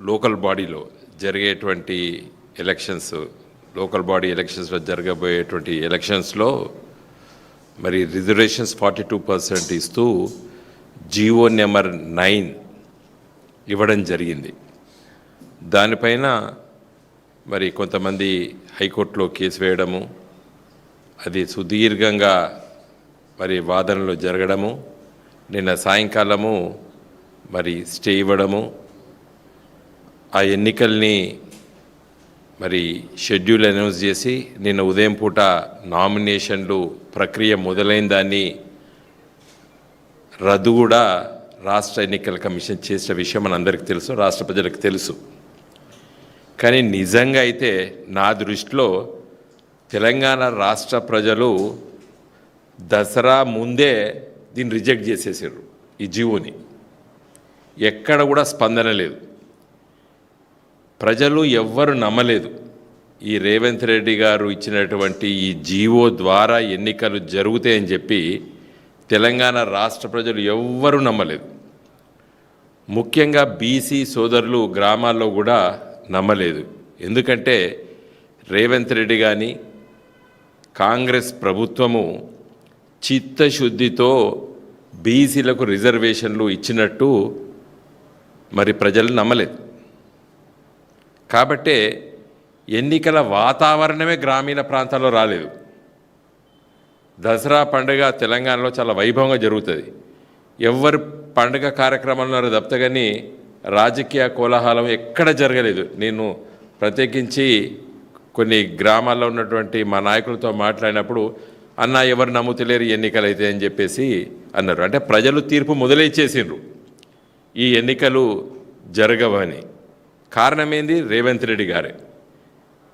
Local బాడీలో జరిగేటువంటి elections local body ఎలక్షన్స్లో జరగబోయేటువంటి ఎలక్షన్స్లో మరి రిజర్వేషన్స్ ఫార్టీ టూ పర్సెంట్ ఇస్తూ జియో నెంబర్ నైన్ ఇవ్వడం జరిగింది. దానిపైన మరి కొంతమంది హైకోర్టులో కేసు వేయడము అది సుదీర్ఘంగా మరి వాదనలు జరగడము నిన్న సాయంకాలము మరి స్టే ఇవ్వడము ఆ ఎన్నికల్ని మరి షెడ్యూల్ అనౌన్స్ చేసి నిన్న ఉదయం పూట నామినేషన్లు ప్రక్రియ మొదలైన దాన్ని రద్దు కూడా రాష్ట్ర ఎన్నికల కమిషన్ చేసిన విషయం మనందరికీ తెలుసు రాష్ట్ర ప్రజలకు తెలుసు. కానీ నిజంగా అయితే నా దృష్టిలో తెలంగాణ రాష్ట్ర ప్రజలు దసరా ముందే దీన్ని రిజెక్ట్ చేసేసారు ఈ జీవోని. ఎక్కడ కూడా స్పందన లేదు. ప్రజలు ఎవ్వరు నమ్మలేదు. ఈ రేవంత్ రెడ్డి గారు ఇచ్చినటువంటి ఈ జీవో ద్వారా ఎన్నికలు జరుగుతాయని చెప్పి తెలంగాణ రాష్ట్ర ప్రజలు ఎవ్వరూ నమ్మలేదు. ముఖ్యంగా బీసీ సోదరులు గ్రామాల్లో కూడా నమ్మలేదు. ఎందుకంటే రేవంత్ రెడ్డి కానీ కాంగ్రెస్ ప్రభుత్వము చిత్తశుద్ధితో బీసీలకు రిజర్వేషన్లు ఇచ్చినట్టు మరి ప్రజలు నమ్మలేదు. కాబట్టే ఎన్నికల వాతావరణమే గ్రామీణ ప్రాంతాల్లో రాలేదు. దసరా పండుగ తెలంగాణలో చాలా వైభవంగా జరుగుతుంది. ఎవరు పండుగ కార్యక్రమాలు తప్పితే కానీ రాజకీయ కోలాహలం ఎక్కడ జరగలేదు. నేను ప్రత్యేకించి కొన్ని గ్రామాల్లో ఉన్నటువంటి మా నాయకులతో మాట్లాడినప్పుడు అన్న ఎవరు నమ్ముతలేరు ఎన్నికలు అయితే అని చెప్పేసి అన్నారు. అంటే ప్రజలు తీర్పు మొదలైచేసిండ్రు ఈ ఎన్నికలు జరగవని. కారణం ఏంది రేవంత్ రెడ్డి గారే.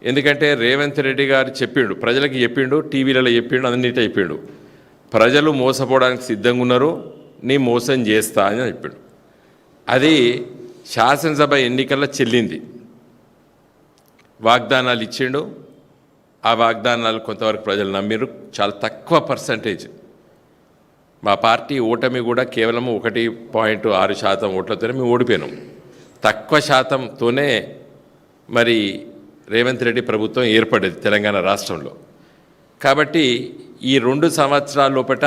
ఎందుకంటే రేవంత్ రెడ్డి గారు చెప్పిండు ప్రజలకు చెప్పిండు టీవీలలో చెప్పిండు అన్నిటి చెప్పిండు. ప్రజలు మోసపోవడానికి సిద్ధంగా ఉన్నారు నీ మోసం చేస్తా అని చెప్పిండు. అది శాసనసభ ఎన్నికల్లో చెల్లింది. వాగ్దానాలు ఇచ్చిండు. ఆ వాగ్దానాలు కొంతవరకు ప్రజలు నమ్మిరు చాలా తక్కువ పర్సంటేజ్ మా పార్టీ ఓటమి కూడా కేవలం ఒకటి పాయింట్ ఆరు శాతం ఓట్లతోనే మేము ఓడిపోయినాం. తక్కువ శాతంతోనే మరి రేవంత్ రెడ్డి ప్రభుత్వం ఏర్పడేది తెలంగాణ రాష్ట్రంలో. కాబట్టి ఈ రెండు సంవత్సరాల లోపట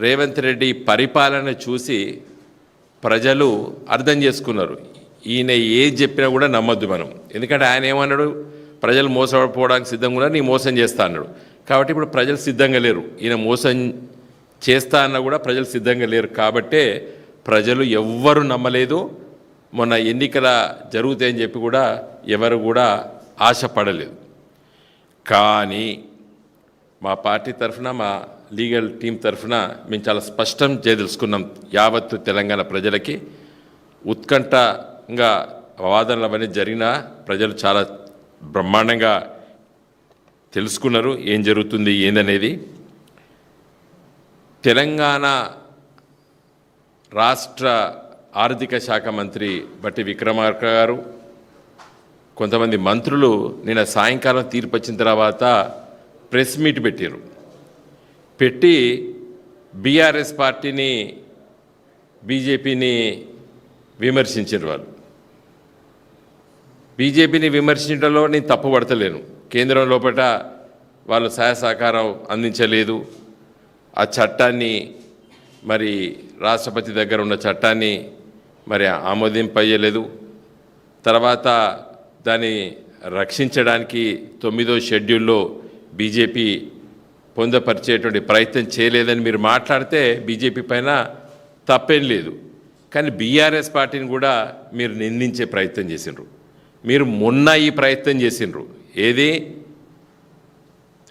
రేవంత్ రెడ్డి పరిపాలన చూసి ప్రజలు అర్థం చేసుకున్నారు. ఈయన ఏది చెప్పినా కూడా నమ్మొద్దు మనం. ఎందుకంటే ఆయన ఏమన్నాడు? ప్రజలు మోసపోవడానికి సిద్ధంగా ఉన్నారు నీ మోసం చేస్తా అన్నాడు. కాబట్టి ఇప్పుడు ప్రజలు సిద్ధంగా లేరు. ఈయన మోసం చేస్తా అన్నా కూడా ప్రజలు సిద్ధంగా లేరు కాబట్టే ప్రజలు ఎవ్వరు నమ్మలేదు. మొన్న ఎన్నికల జరుగుతాయని చెప్పి కూడా ఎవరు కూడా ఆశపడలేదు. కానీ మా పార్టీ తరఫున మా లీగల్ టీం తరఫున మేము చాలా స్పష్టం చేయదలుచుకున్నాం యావత్తు తెలంగాణ ప్రజలకి. ఉత్కంఠంగా వాదనలు అవన్నీ జరిగినా ప్రజలు చాలా బ్రహ్మాండంగా తెలుసుకున్నారు ఏం జరుగుతుంది ఏందనేది. తెలంగాణ రాష్ట్ర ఆర్థిక శాఖ మంత్రి బట్టి విక్రమార్క గారు కొంతమంది మంత్రులు నిన్న సాయంకాలం తీర్పు వచ్చిన తర్వాత ప్రెస్ మీట్ పెట్టారు పెట్టి బీఆర్ఎస్ పార్టీని బీజేపీని విమర్శించారు వాళ్ళు. బీజేపీని విమర్శించడంలో నేను తప్పుపడతలేను కేంద్రం లోపల వాళ్ళు సహాయ సహకారం అందించలేదు. ఆ చట్టాన్ని మరి రాష్ట్రపతి దగ్గర ఉన్న చట్టాన్ని మరి ఆమోదింపయ్యలేదు తర్వాత దాన్ని రక్షించడానికి తొమ్మిదో షెడ్యూల్లో బీజేపీ పొందపరిచేటువంటి ప్రయత్నం చేయలేదని మీరు మాట్లాడితే బీజేపీ పైన తప్పేం లేదు. కానీ బీఆర్ఎస్ పార్టీని కూడా మీరు నిందించే ప్రయత్నం చేసిండ్రు. మీరు మొన్న ఈ ప్రయత్నం చేసిండ్రు. ఏది?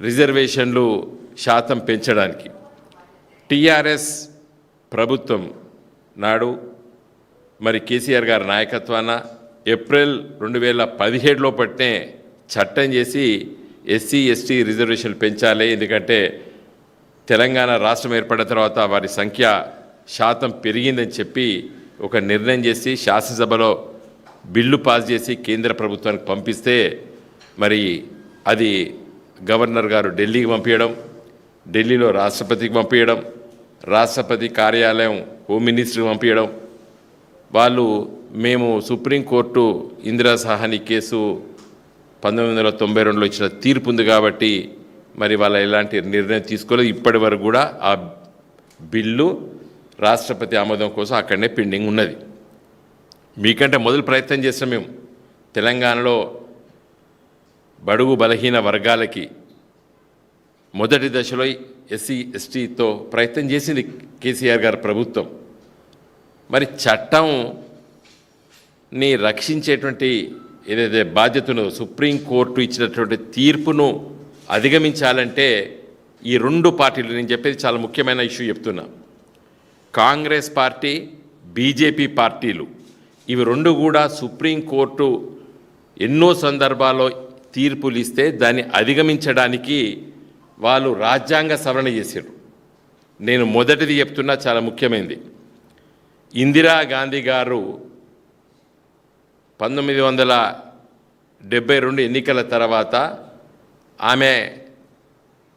రిజర్వేషన్లు శాతం పెంచడానికి. టీఆర్ఎస్ ప్రభుత్వం నాడు మరి కేసీఆర్ గారి నాయకత్వాన ఏప్రిల్ రెండు వేల పదిహేడులో పట్టే చట్టం చేసి ఎస్సీ ఎస్టీ రిజర్వేషన్లు పెంచాలి. ఎందుకంటే తెలంగాణ రాష్ట్రం ఏర్పడిన తర్వాత వారి సంఖ్య శాతం పెరిగిందని చెప్పి ఒక నిర్ణయం చేసి శాసనసభలో బిల్లు పాస్ చేసి కేంద్ర ప్రభుత్వానికి పంపిస్తే మరి అది గవర్నర్ గారు ఢిల్లీకి పంపించడం ఢిల్లీలో రాష్ట్రపతికి పంపించడం రాష్ట్రపతి కార్యాలయం హోమ్ మినిస్టర్కి పంపించడం వాళ్ళు మేము సుప్రీంకోర్టు ఇందిరా సహాని కేసు పంతొమ్మిది వందల తొంభై రెండులో ఇచ్చిన తీర్పు ఉంది కాబట్టి మరి వాళ్ళ ఎలాంటి నిర్ణయం తీసుకోలేదు. ఇప్పటి వరకు కూడా ఆ బిల్లు రాష్ట్రపతి ఆమోదం కోసం అక్కడనే పెండింగ్ ఉన్నది. మీకంటే మొదలు ప్రయత్నం చేసిన మేము. తెలంగాణలో బడుగు బలహీన వర్గాలకి మొదటి దశలో ఎస్సీ ఎస్టీతో ప్రయత్నం చేసింది కేసీఆర్ గారి ప్రభుత్వం. మరి చట్టం ని రక్షించేటువంటి ఏదైతే బాధ్యతను సుప్రీంకోర్టు ఇచ్చినటువంటి తీర్పును అధిగమించాలంటే ఈ రెండు పార్టీలు నేను చెప్పేది చాలా ముఖ్యమైన ఇష్యూ చెప్తున్నా. కాంగ్రెస్ పార్టీ బీజేపీ పార్టీలు ఇవి రెండు కూడా సుప్రీంకోర్టు ఎన్నో సందర్భాల్లో తీర్పులు ఇస్తే దాన్ని అధిగమించడానికి వాళ్ళు రాజ్యాంగ సవరణ చేశారు. నేను మొదటిది చెప్తున్నా చాలా ముఖ్యమైనది. ఇందిరా గాంధీ గారు పంతొమ్మిది వందల డెబ్బై రెండు ఎన్నికల తర్వాత ఆమె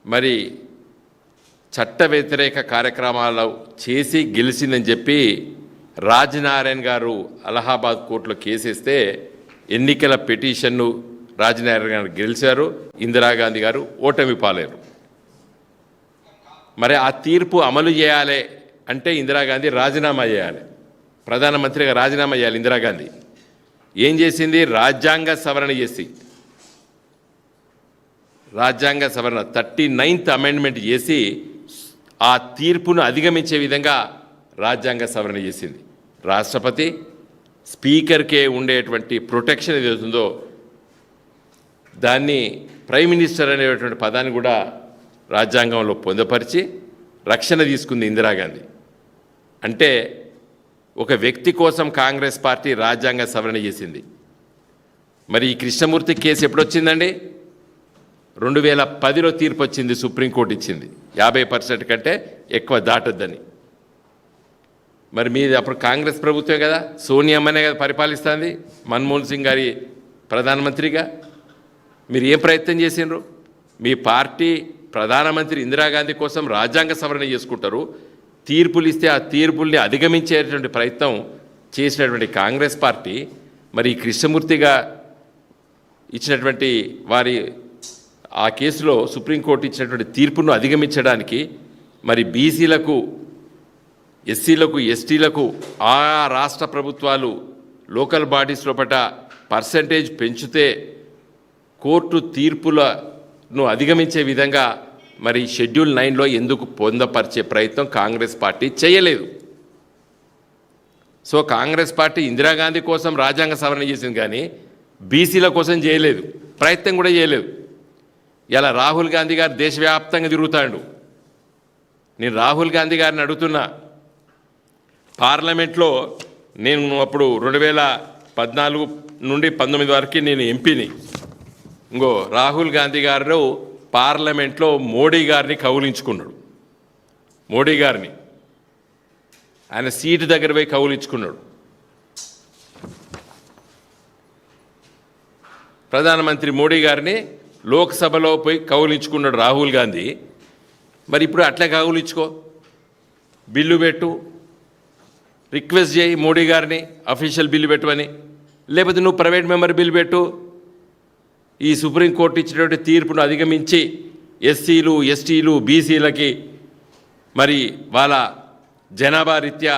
మరి చట్ట వ్యతిరేక కార్యక్రమాలు చేసి గెలిచిందని చెప్పి రాజనారాయణ గారు అలహాబాద్ కోర్టులో కేసేస్తే ఎన్నికల పిటిషన్ను రాజనారాయణ గారు గెలిచారు ఇందిరాగాంధీ గారు ఓటమి పాలేరు మరి ఆ తీర్పు అమలు చేయాలి అంటే ఇందిరాగాంధీ రాజీనామా చేయాలి. ప్రధానమంత్రిగా రాజీనామా చేయాలి ఇందిరాగాంధీ. ఏం చేసింది? రాజ్యాంగ సవరణ చేసి. రాజ్యాంగ సవరణ థర్టీ నైన్త్ అమెండ్మెంట్ చేసి ఆ తీర్పును అధిగమించే విధంగా రాజ్యాంగ సవరణ చేసింది. రాష్ట్రపతి స్పీకర్కే ఉండేటువంటి ప్రొటెక్షన్ ఏదవుతుందో దాన్ని ప్రైమ్ మినిస్టర్ అనేటువంటి పదాన్ని కూడా రాజ్యాంగంలో పొందుపరిచి రక్షణ తీసుకుంది ఇందిరాగాంధీ. అంటే ఒక వ్యక్తి కోసం కాంగ్రెస్ పార్టీ రాజ్యాంగ సవరణ చేసింది. మరి ఈ కృష్ణమూర్తి కేసు ఎప్పుడు వచ్చిందండి రెండు వేల పదిలో తీర్పు వచ్చింది సుప్రీంకోర్టు ఇచ్చింది. యాభై పర్సెంట్ కంటే ఎక్కువ దాటొద్దని. మరి మీది అప్పుడు కాంగ్రెస్ ప్రభుత్వమే కదా? సోనియామ్మనే కదా పరిపాలిస్తుంది. మన్మోహన్ సింగ్ గారి ప్రధానమంత్రిగా. మీరు ఏం ప్రయత్నం చేసిండ్రు? మీ పార్టీ ప్రధానమంత్రి ఇందిరాగాంధీ కోసం రాజ్యాంగ సవరణ చేసుకుంటారు. తీర్పులు ఇస్తే ఆ తీర్పుల్ని అధిగమించేటువంటి ప్రయత్నం చేసినటువంటి కాంగ్రెస్ పార్టీ మరి కృష్ణమూర్తిగా ఇచ్చినటువంటి వారి ఆ కేసులో సుప్రీంకోర్టు ఇచ్చినటువంటి తీర్పును అధిగమించడానికి మరి బీసీలకు ఎస్సీలకు ఎస్టీలకు ఆ రాష్ట్ర ప్రభుత్వాలు లోకల్ బాడీస్ లోపట పర్సంటేజ్ పెంచితే కోర్టు తీర్పులను అధిగమించే విధంగా మరి షెడ్యూల్ నైన్లో ఎందుకు పొందపరిచే ప్రయత్నం కాంగ్రెస్ పార్టీ చేయలేదు? సో కాంగ్రెస్ పార్టీ ఇందిరాగాంధీ కోసం రాజ్యాంగ సవరణ చేసింది కానీ బీసీల కోసం చేయలేదు ప్రయత్నం కూడా చేయలేదు. ఇలా రాహుల్ గాంధీ గారు దేశవ్యాప్తంగా తిరుగుతాడు. నేను రాహుల్ గాంధీ గారిని అడుగుతున్నా పార్లమెంట్లో నేను అప్పుడు రెండు వేల పద్నాలుగు నుండి పంతొమ్మిది వరకు నేను ఎంపీని. ఇంకో రాహుల్ గాంధీ గారు పార్లమెంట్లో మోడీ గారిని కౌలించుకున్నాడు. మోడీ గారిని. ఆయన సీటు దగ్గర పోయి కౌలించుకున్నాడు. ప్రధానమంత్రి మోడీ గారిని లోక్సభలో పోయి కౌలించుకున్నాడు రాహుల్ గాంధీ. మరి ఇప్పుడు అట్లే కౌలించుకో. బిల్లు పెట్టు. రిక్వెస్ట్ చేయి మోడీ గారిని అఫీషియల్ బిల్లు పెట్టమని. లేకపోతే నువ్వు ప్రైవేట్ మెంబర్ బిల్లు పెట్టు. ఈ సుప్రీంకోర్టు ఇచ్చినటువంటి తీర్పును అధిగమించి ఎస్సీలు ఎస్టీలు బీసీలకి మరి వాళ్ళ జనాభా రీత్యా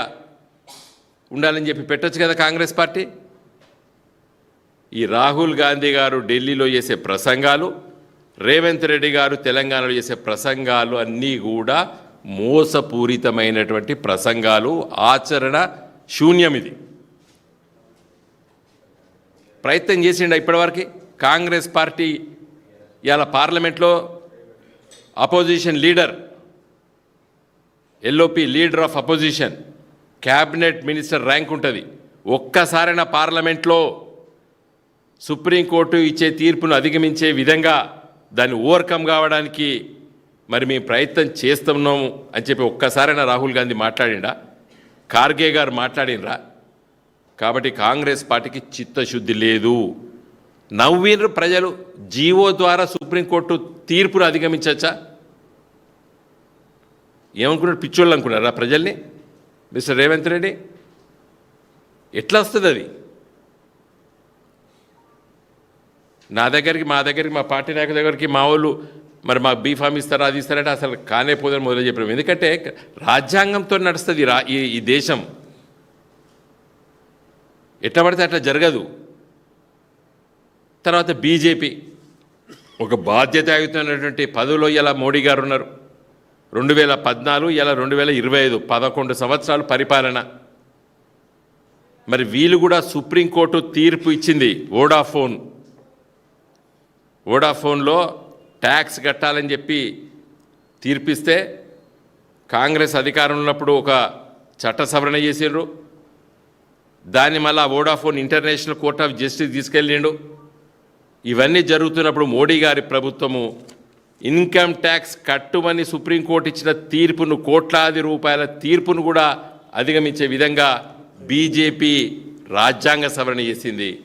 ఉండాలని చెప్పి పెట్టొచ్చు కదా కాంగ్రెస్ పార్టీ? ఈ రాహుల్ గాంధీ గారు ఢిల్లీలో చేసే ప్రసంగాలు రేవంత్ రెడ్డి గారు తెలంగాణలో చేసే ప్రసంగాలు అన్నీ కూడా మోసపూరితమైనటువంటి ప్రసంగాలు ఆచరణ శూన్యం ఇది. ప్రయత్నం చేసిండ ఇప్పటివరకు? కాంగ్రెస్ పార్టీ ఇవాళ పార్లమెంట్లో opposition leader LOP leader of opposition cabinet minister rank ఉంటుంది. ఒక్కసారైనా పార్లమెంట్లో సుప్రీంకోర్టు ఇచ్చే తీర్పును అధిగమించే విధంగా దాన్ని ఓవర్కమ్ కావడానికి మరి మేము ప్రయత్నం చేస్తున్నాము అని చెప్పి ఒక్కసారైనా రాహుల్ గాంధీ మాట్లాడిండా? ఖార్గే గారు మాట్లాడినరా కాబట్టి కాంగ్రెస్ పార్టీకి చిత్తశుద్ధి లేదు. నవ్వినరు ప్రజలు. జీవో ద్వారా సుప్రీంకోర్టు తీర్పును అధిగమించచ్చా? ఏమనుకున్నారు? పిచ్చోళ్ళు అనుకున్నారా ప్రజల్ని? మిస్టర్ రేవంత్ రెడ్డి? ఎట్లా వస్తుంది అది? నా దగ్గరికి మా దగ్గరికి మా పార్టీ నాయకుల దగ్గరికి మా వాళ్ళు మరి మాకు బీఫామ్ ఇస్తారా అది ఇస్తారంటే అసలు కానే పోదని మొదలు చెప్పాము ఎందుకంటే రాజ్యాంగంతో నడుస్తుంది రా ఈ ఈ దేశం. ఎట్లా పడితే అట్లా జరగదు. తర్వాత బీజేపీ. ఒక బాధ్యతాయుతమైనటువంటి పదవిలో ఇలా మోడీ గారు ఉన్నారు. రెండు వేల పద్నాలుగు ఇలా రెండు వేల ఇరవై ఐదు పదకొండు సంవత్సరాలు పరిపాలన. మరి వీళ్ళు కూడా సుప్రీంకోర్టు తీర్పు ఇచ్చింది వోడాఫోన్. వోడాఫోన్లో ట్యాక్స్ కట్టాలని చెప్పి తీర్పిస్తే కాంగ్రెస్ అధికారంలో ఉన్నప్పుడు ఒక చట్ట సవరణ చేసిండ్రు. దాన్ని మళ్ళా Vodafone international court of justice తీసుకెళ్ళిండు. ఇవన్నీ జరుగుతున్నప్పుడు మోడీ గారి ప్రభుత్వము ఇన్కమ్ ట్యాక్స్ కట్టుమని సుప్రీంకోర్టు ఇచ్చిన తీర్పును కోట్లాది రూపాయల తీర్పును కూడా అధిగమించే విధంగా బీజేపీ రాజ్యాంగ సవరణ చేసింది.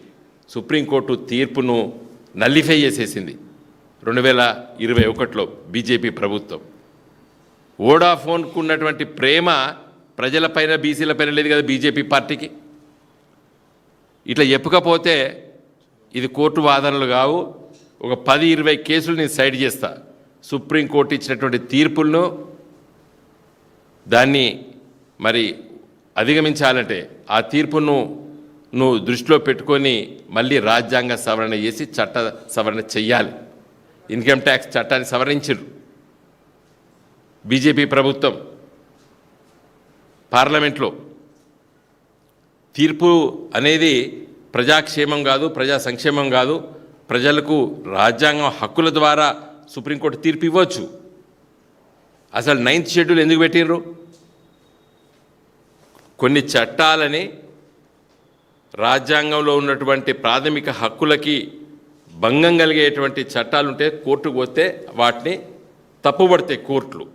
సుప్రీంకోర్టు తీర్పును నల్లిఫై చేసేసింది. రెండు వేల ఇరవై ఒకటిలో బీజేపీ ప్రభుత్వం. వోడాఫోన్కు ఉన్నటువంటి ప్రేమ ప్రజలపైన బీసీలపైన లేదు కదా బీజేపీ పార్టీకి? ఇట్లా చెప్పకపోతే ఇది కోర్టు వాదనలు కావు. ఒక పది ఇరవై కేసులు నేను సైడ్ చేస్తా. సుప్రీంకోర్టు ఇచ్చినటువంటి తీర్పులను దాన్ని మరి అధిగమించాలంటే ఆ తీర్పును నువ్వు దృష్టిలో పెట్టుకొని మళ్ళీ రాజ్యాంగ సవరణ చేసి చట్ట సవరణ చెయ్యాలి. ఇన్కమ్ ట్యాక్స్ చట్టాన్ని సవరించరు. బీజేపీ ప్రభుత్వం పార్లమెంట్లో తీర్పు అనేది ప్రజాక్షేమం కాదు ప్రజా సంక్షేమం కాదు. ప్రజలకు రాజ్యాంగం హక్కుల ద్వారా సుప్రీంకోర్టు తీర్పు ఇవ్వచ్చు. అసలు నైన్త్ షెడ్యూల్ ఎందుకు పెట్టిండ్రు? కొన్ని చట్టాలని రాజ్యాంగంలో ఉన్నటువంటి ప్రాథమిక హక్కులకి భంగం కలిగేటువంటి చట్టాలు ఉంటే కోర్టుకు పోతే వాటిని తప్పుపడతాయి కోర్టులు.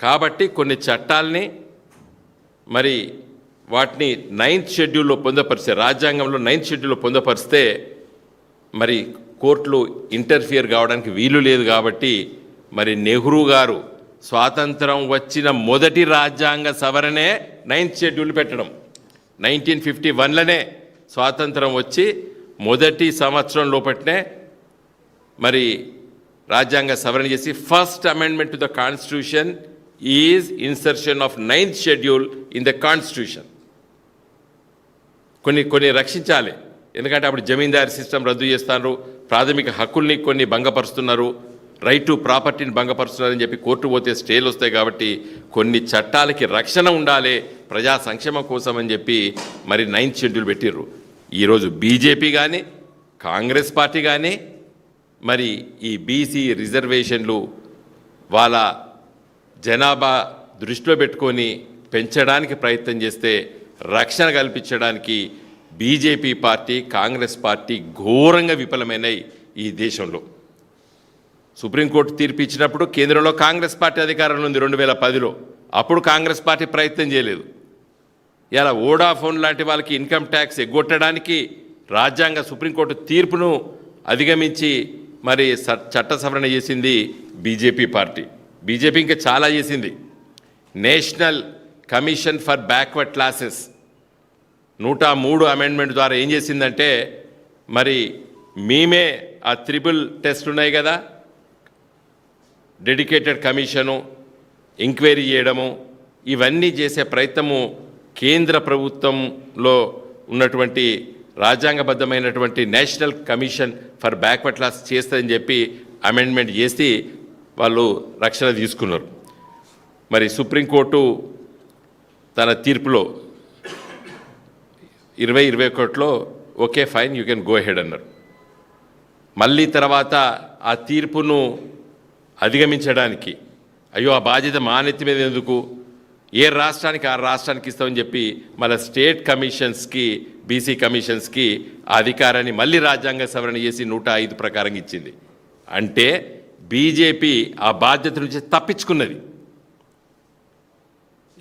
కాబట్టి కొన్ని చట్టాలని మరి వాటిని నైన్త్ షెడ్యూల్లో పొందపరిస్తే రాజ్యాంగంలో నైన్త్ షెడ్యూల్లో పొందపరిస్తే మరి కోర్టులు ఇంటర్ఫియర్ కావడానికి వీలు లేదు కాబట్టి మరి నెహ్రూ గారు స్వాతంత్రం వచ్చిన మొదటి రాజ్యాంగ సవరణే నైన్త్ షెడ్యూల్ పెట్టడం. నైన్టీన్ ఫిఫ్టీ వన్లోనే స్వాతంత్రం వచ్చి మొదటి సంవత్సరం లోపట్నే మరి రాజ్యాంగ సవరణ చేసి first amendment to the constitution is insertion of ninth schedule in the constitution కొన్ని కొన్ని రక్షించాలి. ఎందుకంటే అప్పుడు జమీందారీ సిస్టమ్ రద్దు చేస్తున్నారు ప్రాథమిక హక్కుల్ని కొన్ని భంగపరుస్తున్నారు. రైట్ టు ప్రాపర్టీని భంగపరుస్తున్నారని చెప్పి కోర్టు పోతే స్టేలు వస్తాయి కాబట్టి కొన్ని చట్టాలకి రక్షణ ఉండాలి. ప్రజా సంక్షేమం కోసం అని చెప్పి మరి నైన్త్ షెడ్యూల్ పెట్టిర్రు. ఈరోజు బీజేపీ కానీ కాంగ్రెస్ పార్టీ కానీ మరి ఈ బీసీ రిజర్వేషన్లు వాళ్ళ జనాభా దృష్టిలో పెట్టుకొని పెంచడానికి ప్రయత్నం చేస్తే రక్షణ కల్పించడానికి బీజేపీ పార్టీ కాంగ్రెస్ పార్టీ ఘోరంగా విఫలమైనాయి ఈ దేశంలో. సుప్రీంకోర్టు తీర్పు ఇచ్చినప్పుడు కేంద్రంలో కాంగ్రెస్ పార్టీ అధికారంలో ఉంది రెండు వేల పదిలో. అప్పుడు కాంగ్రెస్ పార్టీ ప్రయత్నం చేయలేదు. ఇలా ఓడాఫోన్ లాంటి వాళ్ళకి ఇన్కమ్ ట్యాక్స్ ఎగ్గొట్టడానికి రాజ్యాంగ సుప్రీంకోర్టు తీర్పును అధిగమించి మరి చట్ట సవరణ చేసింది బీజేపీ పార్టీ. బీజేపీ ఇంకా చాలా చేసింది. National commission for backward classes నూట మూడు అమెండ్మెంట్ ద్వారా ఏం చేసిందంటే మరి మేమే ఆ త్రిబుల్ టెస్ట్ ఉన్నాయి కదా డెడికేటెడ్ కమిషను ఎంక్వైరీ చేయడము ఇవన్నీ చేసే ప్రయత్నము కేంద్ర ప్రభుత్వంలో ఉన్నటువంటి రాజ్యాంగబద్ధమైనటువంటి national commission for backward class చేస్తుందని చెప్పి అమెండ్మెంట్ చేసి వాళ్ళు రక్షణ తీసుకున్నారు. మరి సుప్రీంకోర్టు తన తీర్పులో ఇరవై ఇరవై ఒకటిలో okay fine you can go ahead అన్నారు. మళ్ళీ తర్వాత ఆ తీర్పును అధిగమించడానికి అయ్యో ఆ బాధ్యత మా నెత్తి మీద ఎందుకు? ఏ రాష్ట్రానికి ఆ రాష్ట్రానికి ఇస్తామని చెప్పి మళ్ళీ స్టేట్ కమిషన్స్కి బీసీ కమిషన్స్కి ఆ అధికారాన్ని మళ్ళీ రాజ్యాంగ సవరణ చేసి నూట ఐదు ప్రకారం ఇచ్చింది. అంటే బీజేపీ ఆ బాధ్యత నుంచి తప్పించుకున్నది.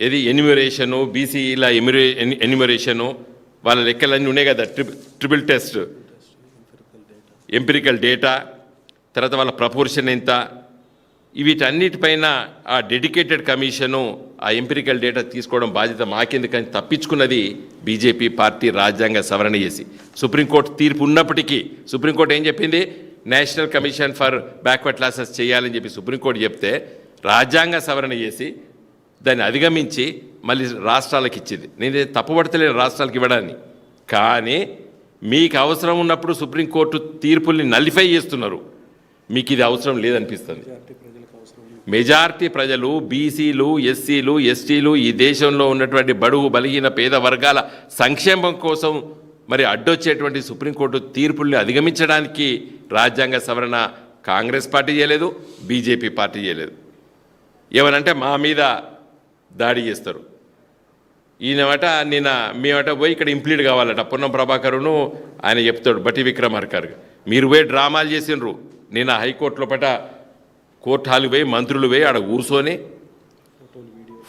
ఏది ఎన్యూమరేషను బీసీల ఎమ్యురే ఎన్యూమరేషను వాళ్ళ లెక్కలన్నీ ఉన్నాయి కదా ట్రిపుల్ టెస్ట్ ఎంపిరికల్ డేటా తర్వాత వాళ్ళ ప్రపోర్షన్ ఎంత. వీటన్నిటిపైన ఆ డెడికేటెడ్ కమిషను ఆ ఎంపిరికల్ డేటా తీసుకోవడం బాధ్యత మాకెందుకని తప్పించుకున్నది బీజేపీ పార్టీ రాజ్యాంగ సవరణ చేసి. సుప్రీంకోర్టు తీర్పు ఉన్నప్పటికీ సుప్రీంకోర్టు ఏం చెప్పింది? National commission for backward classes చేయాలని చెప్పి సుప్రీంకోర్టు చెప్తే రాజ్యాంగ సవరణ చేసి దాన్ని అధిగమించి మళ్ళీ రాష్ట్రాలకు ఇచ్చింది. నేను తప్పుపడతలేను రాష్ట్రాలకు ఇవ్వడాన్ని. కానీ మీకు అవసరం ఉన్నప్పుడు సుప్రీంకోర్టు తీర్పుల్ని నల్లిఫై చేస్తున్నారు. మీకు ఇది అవసరం లేదనిపిస్తుంది. మెజారిటీ ప్రజలు బీసీలు ఎస్సీలు ఎస్టీలు ఈ దేశంలో ఉన్నటువంటి బడుగు బలిగిన పేద వర్గాల సంక్షేమం కోసం మరి అడ్డొచ్చేటువంటి సుప్రీంకోర్టు తీర్పుల్ని అధిగమించడానికి రాజ్యాంగ సవరణ కాంగ్రెస్ పార్టీ చేయలేదు బీజేపీ పార్టీ చేయలేదు. ఏమనంటే మా మీద దాడి చేస్తారు. ఈయనమాట నిన్న మేమట పోయి ఇక్కడ ఇంప్లీడ్ కావాలట. పొన్నం ప్రభాకరును ఆయన చెప్తాడు బట్టి విక్రమార్కర్ మీరు పోయి డ్రామాలు చేసిండ్రు. నిన్న హైకోర్టులో పట కోర్టు హాల్ పోయి మంత్రులు పోయి ఆడ కూర్చొని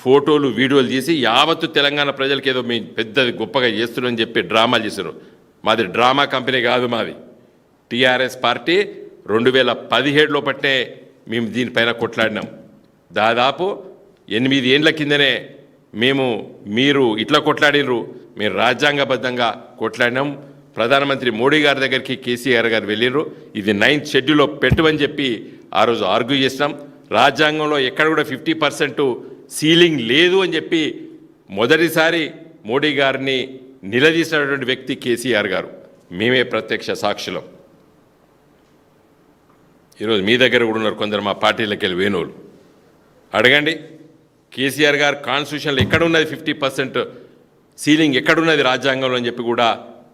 ఫోటోలు వీడియోలు తీసి యావత్తు తెలంగాణ ప్రజలకి ఏదో మీ పెద్దది గొప్పగా చేస్తున్నారని చెప్పి డ్రామాలు చేశారు మాది డ్రామా కంపెనీ కాదు మాది. టీఆర్ఎస్ పార్టీ రెండు వేల పదిహేడులో పట్టే మేము దీనిపైన కొట్లాడినాం. దాదాపు ఎనిమిది ఏండ్ల కిందనే మేము మీరు ఇట్లా కొట్లాడినరు మేము రాజ్యాంగబద్ధంగా కొట్లాడినాం. ప్రధానమంత్రి మోడీ గారి దగ్గరికి కేసీఆర్ గారు వెళ్ళిర్రు. ఇది నైన్త్ షెడ్యూల్లో పెట్టమని చెప్పి ఆ రోజు ఆర్గ్యూ చేసినాం. రాజ్యాంగంలో ఎక్కడ కూడా ఫిఫ్టీ పర్సెంట్ సీలింగ్ లేదు అని చెప్పి మొదటిసారి మోడీ గారిని నిలదీసినటువంటి వ్యక్తి కేసీఆర్ గారు. మేమే ప్రత్యక్ష సాక్షులం. ఈరోజు మీ దగ్గర కూడా ఉన్నారు కొందరు మా పార్టీలకు వెళ్ళి వేణువులు. అడగండి. కేసీఆర్ గారు కాన్స్టిట్యూషన్లో ఎక్కడున్నది ఫిఫ్టీ పర్సెంట్ సీలింగ్ ఎక్కడున్నది రాజ్యాంగంలో అని చెప్పి కూడా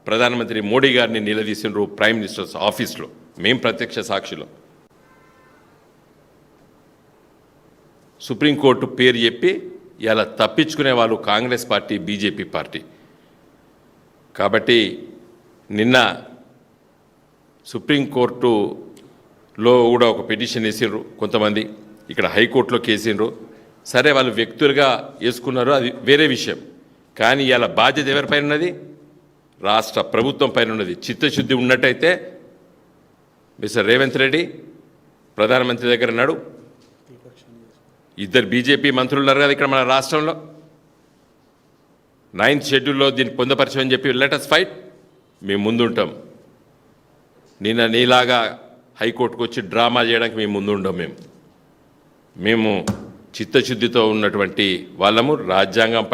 ప్రధానమంత్రి మోడీ గారిని నిలదీసినారు ప్రైమ్ మినిస్టర్స్ ఆఫీస్లో మేం ప్రత్యక్ష సాక్షులు. సుప్రీంకోర్టు పేరు చెప్పి ఇలా తప్పించుకునే వాళ్ళు కాంగ్రెస్ పార్టీ బీజేపీ పార్టీ. కాబట్టి నిన్న సుప్రీంకోర్టులో కూడా ఒక పిటిషన్ వేసిండ్రు కొంతమంది. ఇక్కడ హైకోర్టులో కేసిండ్రు. సరే వాళ్ళు వ్యక్తులుగా వేసుకున్నారు అది వేరే విషయం. కానీ ఇలా బాధ్యత ఎవరిపైన ఉన్నది? రాష్ట్ర ప్రభుత్వం పైన ఉన్నది. చిత్తశుద్ధి ఉన్నట్టయితే మిస్టర్ రేవంత్ రెడ్డి ప్రధానమంత్రి దగ్గర ఉన్నాడు. ఇద్దరు బీజేపీ మంత్రులు ఉన్నారు కదా ఇక్కడ మన రాష్ట్రంలో. నైన్త్ షెడ్యూల్లో దీన్ని పొందపరచమని చెప్పి లెటస్ ఫైట్ మేము ముందుంటాం. నిన్న నీలాగా హైకోర్టుకు వచ్చి డ్రామా చేయడానికి మేము ముందుండం మేము. మేము చిత్తశుద్ధితో ఉన్నటువంటి వాళ్ళము రాజ్యాంగం